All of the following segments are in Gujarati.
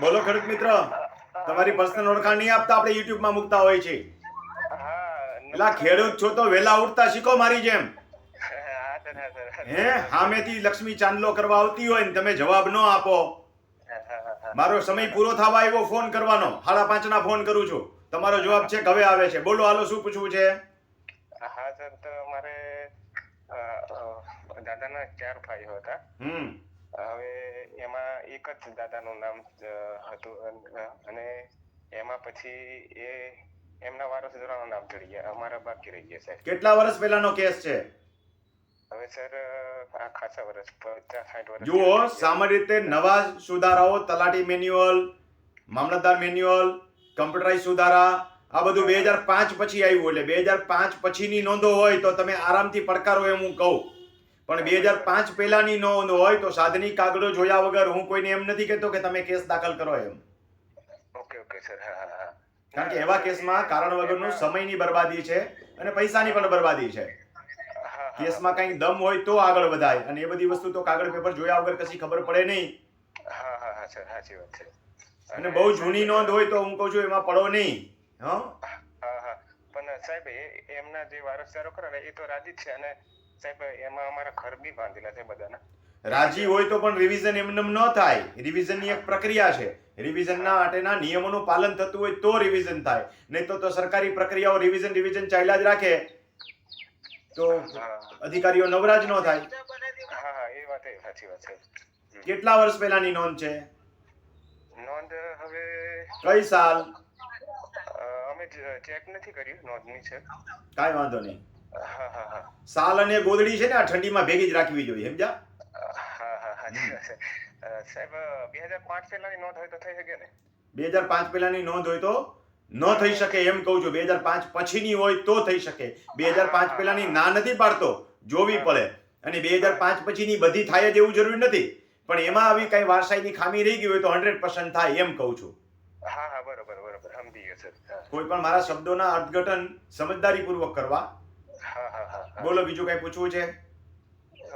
બોલો ખેડૂત મિત્ર તમારી પર્સનલ ઓળખાણ નહીં આપતા આપણે યુટ્યુબમાં માં મૂકતા હોય છે. હા ખેડૂત છો તો વેલા ઉઠતા શીખો મારી જેમ. હા હામેથી લક્ષ્મી ચાંદલો કરવા આવતી હોય ને તમે જવાબ ન આપો. મારો સમય પૂરો થવા આવ્યો ફોન કરવાનો. સાડા પાંચ ના ફોન કરું છું. તમારો જવાબ છે હવે આવે છે? બોલો હાલો શું પૂછવું છે? હા સર તો મારે દાદાના ચાર ભાઈઓ હતા. હમ. હવે એમાં એક જ દાદાનું નામ હતું અને એમાં પછી એ એમના વારસદારોનું નામ ચડી ગયા અમારા બાકી રહી ગયા સાહેબ. કેટલા વર્ષ પહેલાનો કેસ છે? હવે સર આ ખાસા વર્ષ પચાસ સાઠ વર્ષ જુઓ સામાન્ય રીતે નવા સુધારાઓ તલાટી મેન્યુઅલ મામલતદાર મેન્યુઅલ કમ્પ્યુટરાઇઝ સુધારા આ બધું બે હજાર પાંચ પછી આવ્યું એટલે બે હજાર પાંચ પછીની નોંધો હોય તો તમે આરામથી પડકારો એમ હું કહું. પણ બે હજાર પાંચ પહેલાની નોંધ હોય તો સાધની કાગળો જોયા વગર હું કોઈને એમ નથી કહેતો કે તમે કેસ દાખલ કરો એમ. Okay okay sir. હા હા હા. કારણ કે એવા કેસમાં કારણ વગરનું સમયની બરબાદી છે અને પૈસાની પણ બરબાદી છે. કેસમાં કંઈક દમ હોય તો આગળ વધાય અને એ બધી વસ્તુ તો કાગળ પેપર જોયા વગર કશી ખબર પડે નહીં. હા હા હા સર. સાચી વાત છે. અને બહુ જૂની નોંધ હોય તો હું કહું છું એમાં પડો નહીં હં? હા હા. પણ સાહેબ એમના જે વારસદારો ખરા ને એ તો રાજી છે. અને સાહેબ એમાં અમારા ઘર બી બાંધેલા છે બધાના. રાજી હોય તો પણ રિવિઝન એમનેમ ન થાય. રિવિઝનની એક પ્રક્રિયા છે. રિવિઝનના માટેના નિયમોનું પાલન થતું હોય તો રિવિઝન થાય. નહીં તો તો સરકારી પ્રક્રિયાઓ રિવિઝન રિવિઝન ચાલ્યા જ રાખે. તો અધિકારીઓ નવરાજ ન થાય. કેટલા વર્ષ પહેલાની નોંધ છે? નોંધ હવે કઈ સાલ? અમે ચેક નથી કર્યું નોંધની છે. કાઈ વાંધો નહીં. સાલ અને ગોદડી છે ને આ ઠંડીમાં ભેગી જ રાખવી જોઈએ અ, સાહેબ બે હજાર પાંચ પહેલાની નોંધ હોય તો થઈ શકે ને? બે હજાર પાંચ પહેલાની નોંધ હોય તો ન થઈ શકે એમ કહું છું. બે હજાર પાંચ પછીની હોય તો થઈ શકે. બે હજાર પાંચ પહેલાની ના નથી પાડતો જોવી પડે. અને બે હજાર પાંચ પછીની બધી થાય જ એવું જરૂરી નથી. પણ એમાં આવી કઈ વારસાઈની ખામી રહી ગઈ હોય તો હંડ્રેડ પર્સન્ટ થાય એમ કહું છું. હા હા બરોબર બરોબર. સમજી ગયો સર. કોઈ પણ મારા શબ્દોના અર્થઘટન સમજદારીપૂર્વક કરવા. બોલો બીજું કઈ પૂછવું છે?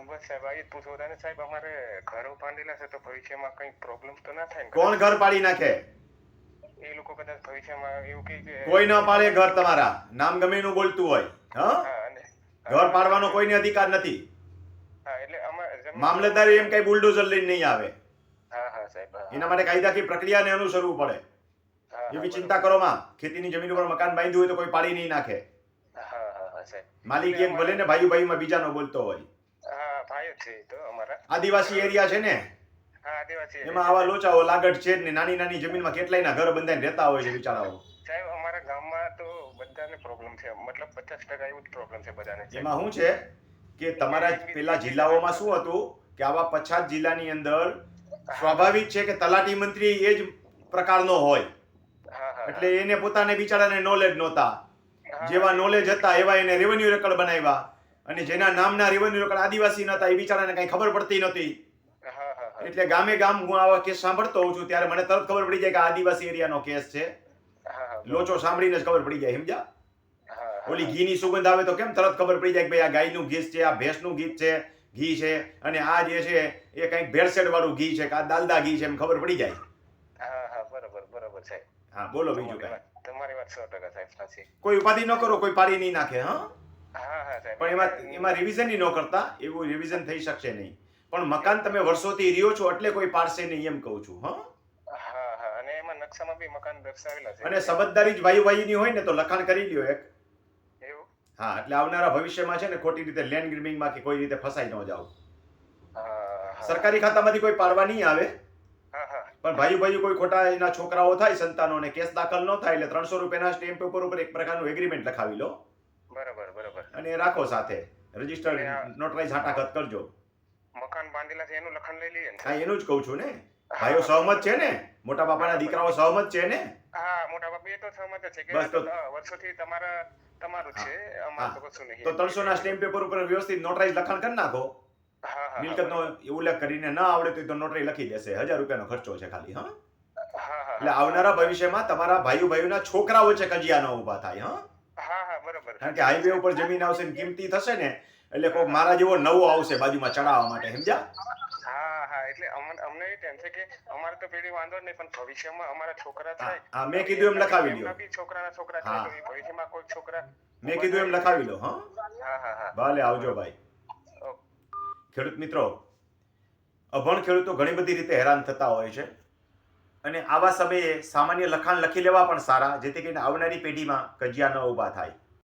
બસ સાહેબ આ પૂછવું હતા. ને સાહેબ અમારે ઘરો બાંધેલા છે તો ભવિષ્યમાં કઈ પ્રોબ્લેમ તો ના થાય કોણ ઘર પાડી નાખે? એ લોકો કદાચ ભવિષ્યમાં એવું કે કોઈ ના પાડે ઘર તમારા. નામ ગમે નું બોલતું હોય હા? ઘર પાડવાનો કોઈને અધિકાર નથી. મામલતદાર એમ કઈ બુલડોઝર લઈને નહીં આવે. એના માટે કાયદાકીય પ્રક્રિયાને અનુસરવું પડે. એવી ચિંતા કરો માં. ખેતીની જમીન ઉપર મકાન બાંધ્યું હોય તો કોઈ પાડી નહીં નાખે. હા માલિક એક ભલે ને ભાઈ ભાઈમાં બીજાનો બોલતો હોય. હા ભાઈ છે તો અમારા. આદિવાસી એરિયા છે ને? હા આદિવાસી એમાં આવા લોચાઓ લાગટ છે ને નાની નાની જમીનમાં કેટલાયના ઘર બંધાઈને રહેતા હોય છે બિચારાઓ. સાહેબ અમારા ગામમાં તો બધાને પ્રોબ્લેમ છે. મતલબ પચાસ ટકા એવું પ્રોબ્લેમ છે બધાને. એમાં શું છે કે તમારા પેલા જિલ્લાઓમાં શું હતું કે આવા પછાત જિલ્લાની અંદર સ્વાભાવિક છે કે તલાટી મંત્રી એ જ પ્રકારનો હોય. એટલે એને પોતાને બિચારાને નોલેજ નહોતા. જેવા નોલેજ હતા એવા એને રેવન્યુ રેકર્ડ બનાવ્યા. અને જેના નામના રેવન્યુ રેકર્ડ આદિવાસી નતા એ બિચારાને કઈ ખબર પડતી નહોતી. એટલે ગામે ગામ હું આવા કેસ સાંભળતો હોઉં છું ત્યારે મને તરત ખબર પડી જાય કે આદિવાસી એરિયાનો કેસ છે. લોચો સાંભળીને જ ખબર પડી જાય સમજ્યા? ઓલી ઘી ઘીની સુગંધ આવે તો કેમ તરત ખબર પડી જાય કે ભાઈ આ ગાયનું ઘી છે આ ભેંસનું ઘી છે ઘી છે અને આ જે છે એ કંઈક ભેળસેળ વાળું ઘી છે કે આ દાલદા ઘી છે એમ ખબર પડી જાય. હા હા બરોબર બરોબર છે. હા બોલો બીજું કઈ. તમારી વાત સો ટકા સાહેબ સાચી. કોઈ ઉપાધિ ન કરો કોઈ પાડી નહીં નાખે હા? હા હા પણ એમાં એમાં રિવિઝન ન કરતા એવું રિવિઝન થઈ શકશે નહીં. પણ મકાન તમે વર્ષોથી રહ્યો છો એટલે કોઈ પાડશે નહીં એમ કહું છું હા? અને એમાં નકશામાં બી મકાન દર્શાવેલા છે. અને સમજદારી જ ભાઈ ભાઈની હોય ને તો લખાણ કરી લ્યો એક. એવું? હા એટલે આવનારા ભવિષ્યમાં છે ને ખોટી રીતે લેન્ડ ગ્રીમિંગમાં કે કોઈ રીતે ફસાઈ ન જાવ સરકારી ખાતામાંથી કોઈ પાડવા નહીં આવે. હા હા. પણ ભાઈ ભાઈ કોઈ ખોટા એના છોકરાઓ થાય સંતાનોને કેસ દાખલ ન થાય એટલે ત્રણસો રૂપિયાના સ્ટેમ્પ પેપર ઉપર એક પ્રકારનું એગ્રીમેન્ટ લખાવી લો. બરોબર બરાબર. અને એ રાખો સાથે. રજિસ્ટર નોટરાઈઝ હાટાઘાત કરજો. મકાન બાંધેલા છે એનું લખણ લઈ લઈએ હા એનું જ કહું છું ને. ભાઈઓ સહમત છે ને? મોટા બાપાના દીકરાઓ સહમત છે ને? હા મોટા બાપા તો સહમત છે કે વર્ષોથી તમારા તમારું છે અમારું તો કશું નહીં. તો ત્રણસો ના સ્ટેમ્પ પેપર ઉપર વ્યવસ્થિત નોટરાઇઝ લખાણ કરી નાખો. મિલકતનો ઉલ્લેખ કરીને ના આવડે તો તો નોટરી લખી દેશે. હજાર રૂપિયાનો ખર્ચો છે ખાલી હા? એટલે આવનારા ભવિષ્યમાં તમારા ભાઈઓ ભાઈઓના છોકરાઓ છે કજિયા ન ઊભા થાય હા? કારણ કે હાઈવે ઉપર જમીન આવશે ને કિંમતી થશે ને એટલે કોઈ મારા જેવો નવો આવશે બાજુમાં ચડાવવા માટે સમજ્યા? હા હા એટલે અમને અમને એ ટેન્શન કે અમારે તો પેલી વાંધો નહીં પણ ભવિષ્યમાં અમારા છોકરા થાય. હા, મેં કીધું એમ લખાવી લ્યો છોકરાના છોકરા. થાય ભવિષ્યમાં કોઈ છોકરા મેં કીધું એમ લખાવી લો હા હા. ભલે આવજો ભાઈ. ખેડૂત મિત્રો, અભણ ખેડૂતો ઘણી બધી રીતે હેરાન થતા હોય છે. અને આવા સમયે સામાન્ય લખાણ લખી લેવા પણ સારા, જેથી કરીને આવનારી પેઢીમાં કજિયા ન ઊભા થાય.